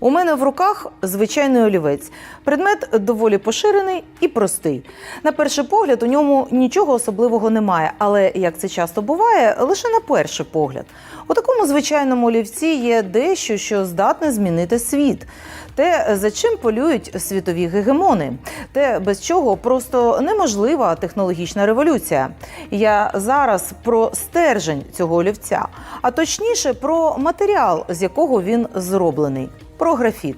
У мене в руках звичайний олівець. Предмет доволі поширений і простий. На перший погляд у ньому нічого особливого немає, але як це часто буває, лише на перший погляд. У такому звичайному олівці є дещо, що здатне змінити світ. Те, за чим полюють світові гегемони, те, без чого просто неможлива технологічна революція. Я зараз про стержень цього олівця, а точніше про матеріал, з якого він зроблений про графіт.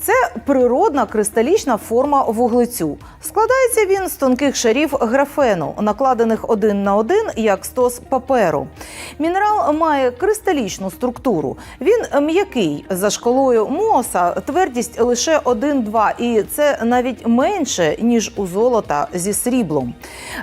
Це природна кристалічна форма вуглецю. Складається він з тонких шарів графену, накладених один на один, як стос паперу. Мінерал має кристалічну структуру. Він м'який за шкалою Моса, твердість лише 1-2, і це навіть менше ніж у золота зі сріблом.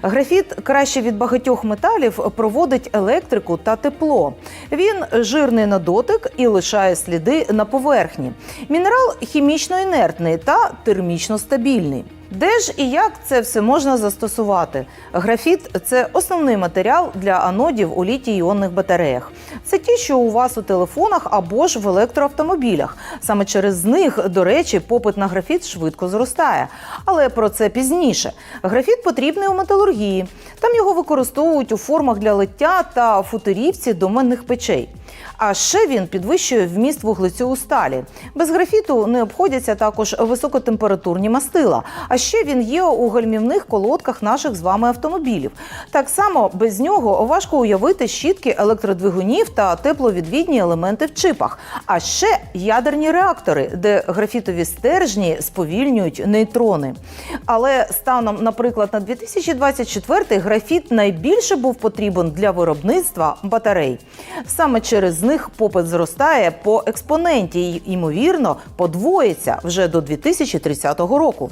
Графіт краще від багатьох металів проводить електрику та тепло. Він жирний на дотик і лишає сліди на поверхні. Мінерал хімічно інертний та термічно стабільний. Де ж і як це все можна застосувати? Графіт це основний матеріал для анодів у літій-іонних батареях. Це ті, що у вас у телефонах або ж в електроавтомобілях. Саме через них, до речі, попит на графіт швидко зростає. Але про це пізніше. Графіт потрібний у металургії. Там його використовують у формах для лиття та футирівці доменних печей. А ще він підвищує вміст вуглецю у сталі. Без графіту не обходяться також високотемпературні мастила. А ще він є у гальмівних колодках наших з вами автомобілів. Так само без нього важко уявити щітки електродвигунів та тепловідвідні елементи в чипах. А ще ядерні реактори, де графітові стержні сповільнюють нейтрони. Але станом, наприклад, на 2024 графіт найбільше був потрібен для виробництва батарей. Саме через них попит зростає по експоненті і, ймовірно, подвоїться вже до 2030 року.